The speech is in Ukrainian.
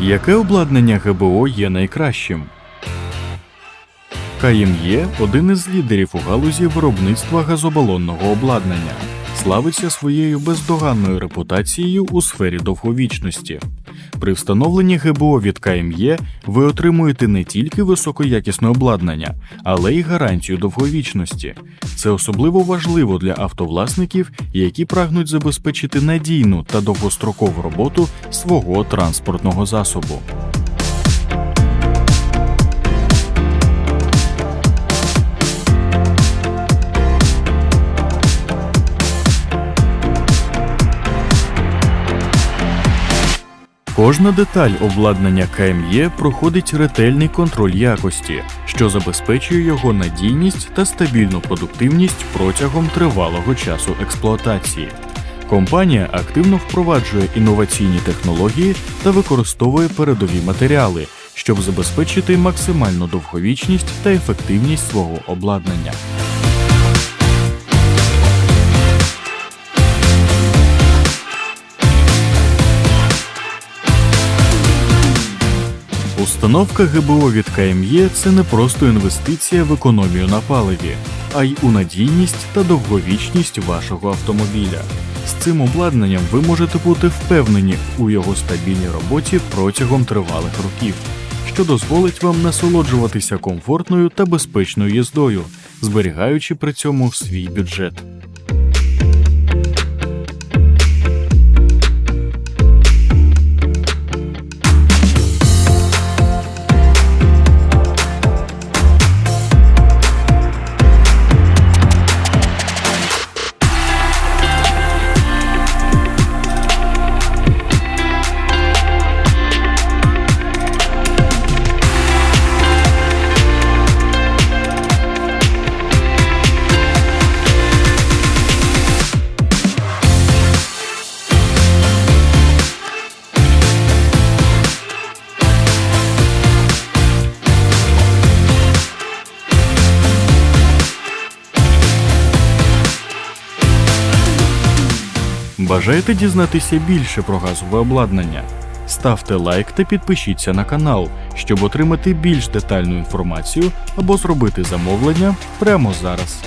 Яке обладнання ГБО є найкращим? КМЄ – один із лідерів у галузі виробництва газобалонного обладнання, славиться своєю бездоганною репутацією у сфері довговічності. При встановленні ГБО від КМЄ ви отримуєте не тільки високоякісне обладнання, але й гарантію довговічності. Це особливо важливо для автовласників, які прагнуть забезпечити надійну та довгострокову роботу свого транспортного засобу. Кожна деталь обладнання КМЄ проходить ретельний контроль якості, що забезпечує його надійність та стабільну продуктивність протягом тривалого часу експлуатації. Компанія активно впроваджує інноваційні технології та використовує передові матеріали, щоб забезпечити максимальну довговічність та ефективність свого обладнання. Установка ГБО від КМЄ це не просто інвестиція в економію на паливі, а й у надійність та довговічність вашого автомобіля. З цим обладнанням ви можете бути впевнені у його стабільній роботі протягом тривалих років, що дозволить вам насолоджуватися комфортною та безпечною їздою, зберігаючи при цьому свій бюджет. Бажаєте дізнатися більше про газове обладнання? Ставте лайк та підпишіться на канал, щоб отримати більш детальну інформацію або зробити замовлення прямо зараз.